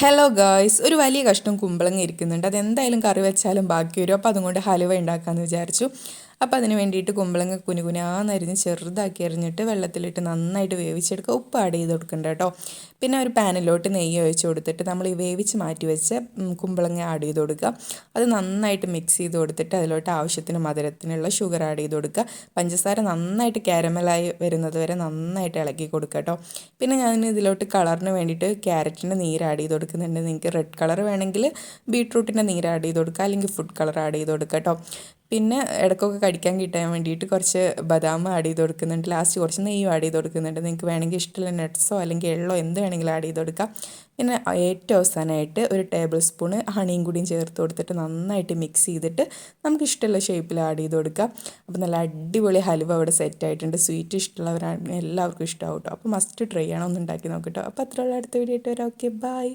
Hello girls ഒരു വലിയ കഷ്ടം കുമ്പളങ്ങ ഇരിക്കുന്നുണ്ട്. അതെന്തായാലും കറി വെച്ചാലും ബാക്കി വരും. അപ്പോൾ അതുകൊണ്ട് ഹലുവ ഉണ്ടാക്കാമെന്ന് വിചാരിച്ചു. അപ്പോൾ അതിന് വേണ്ടിയിട്ട് കുമ്പളങ്ങ കുനുകുനാന്നരിഞ്ഞ് ചെറുതാക്കി അരിഞ്ഞിട്ട് വെള്ളത്തിലിട്ട് നന്നായിട്ട് വേവിച്ചെടുക്കുക. ഉപ്പ് ആഡ് ചെയ്ത് കൊടുക്കണ്ട കേട്ടോ. പിന്നെ ഒരു പാനിലോട്ട് നെയ്യ് ഒഴിച്ച് കൊടുത്തിട്ട് നമ്മൾ ഈ വേവിച്ച് മാറ്റി വെച്ച് കുമ്പളങ്ങ ആഡ് ചെയ്ത് കൊടുക്കുക. അത് നന്നായിട്ട് മിക്സ് ചെയ്ത് കൊടുത്തിട്ട് അതിലോട്ട് ആവശ്യത്തിന് മധുരത്തിനുള്ള ഷുഗർ ആഡ് ചെയ്ത് കൊടുക്കുക. പഞ്ചസാര നന്നായിട്ട് കാരമലായി വരുന്നത് വരെ നന്നായിട്ട് ഇളക്കി കൊടുക്കുക കേട്ടോ. പിന്നെ ഞാൻ ഇതിലോട്ട് കളറിന് വേണ്ടിയിട്ട് ക്യാരറ്റിന്റെ നീര് ആഡ് ചെയ്ത് കൊടുക്കുന്നുണ്ട്. നിങ്ങൾക്ക് റെഡ് കളർ വേണമെങ്കിൽ ബീട്രൂട്ടിന്റെ നീര് ആഡ് ചെയ്ത് കൊടുക്കുക. അല്ലെങ്കിൽ ഫുഡ് കളർ ആഡ് ചെയ്ത് കൊടുക്കുക കേട്ടോ. പിന്നെ ഇടയ്ക്കൊക്കെ കടിക്കാൻ കിട്ടാൻ വേണ്ടിയിട്ട് കുറച്ച് ബദാം ആഡ് ചെയ്ത് കൊടുക്കുന്നുണ്ട്. ലാസ്റ്റ് കുറച്ച് നെയ്യും ആഡ് ചെയ്ത് കൊടുക്കുന്നുണ്ട്. നിങ്ങൾക്ക് വേണമെങ്കിൽ ഇഷ്ടമുള്ള നട്ട്സോ അല്ലെങ്കിൽ എള്ളോ എന്ത് വേണമെങ്കിലും ആഡ് ചെയ്ത് കൊടുക്കാം. പിന്നെ ഏറ്റവും അവസാനമായിട്ട് ഒരു ടേബിൾ സ്പൂണ് ഹണിയും കൂടിയും ചേർത്ത് കൊടുത്തിട്ട് നന്നായിട്ട് മിക്സ് ചെയ്തിട്ട് നമുക്ക് ഇഷ്ടമുള്ള ഷേപ്പിൽ ആഡ് ചെയ്ത് കൊടുക്കാം. അപ്പോൾ നല്ല അടിപൊളി ഹലുവ അവിടെ സെറ്റ് ആയിട്ടുണ്ട്. സ്വീറ്റ് ഇഷ്ടമുള്ളവരാണ്. എല്ലാവർക്കും ഇഷ്ടമാവും കേട്ടോ അപ്പോൾ മസ്റ്റ് ട്രൈ ചെയ്യണം ഒന്ന് ഉണ്ടാക്കി നോക്കട്ടോ അപ്പോൾ അത്രയുള്ള അടുത്ത വീഡിയോ ഇട്ട് വരാം. Okay bye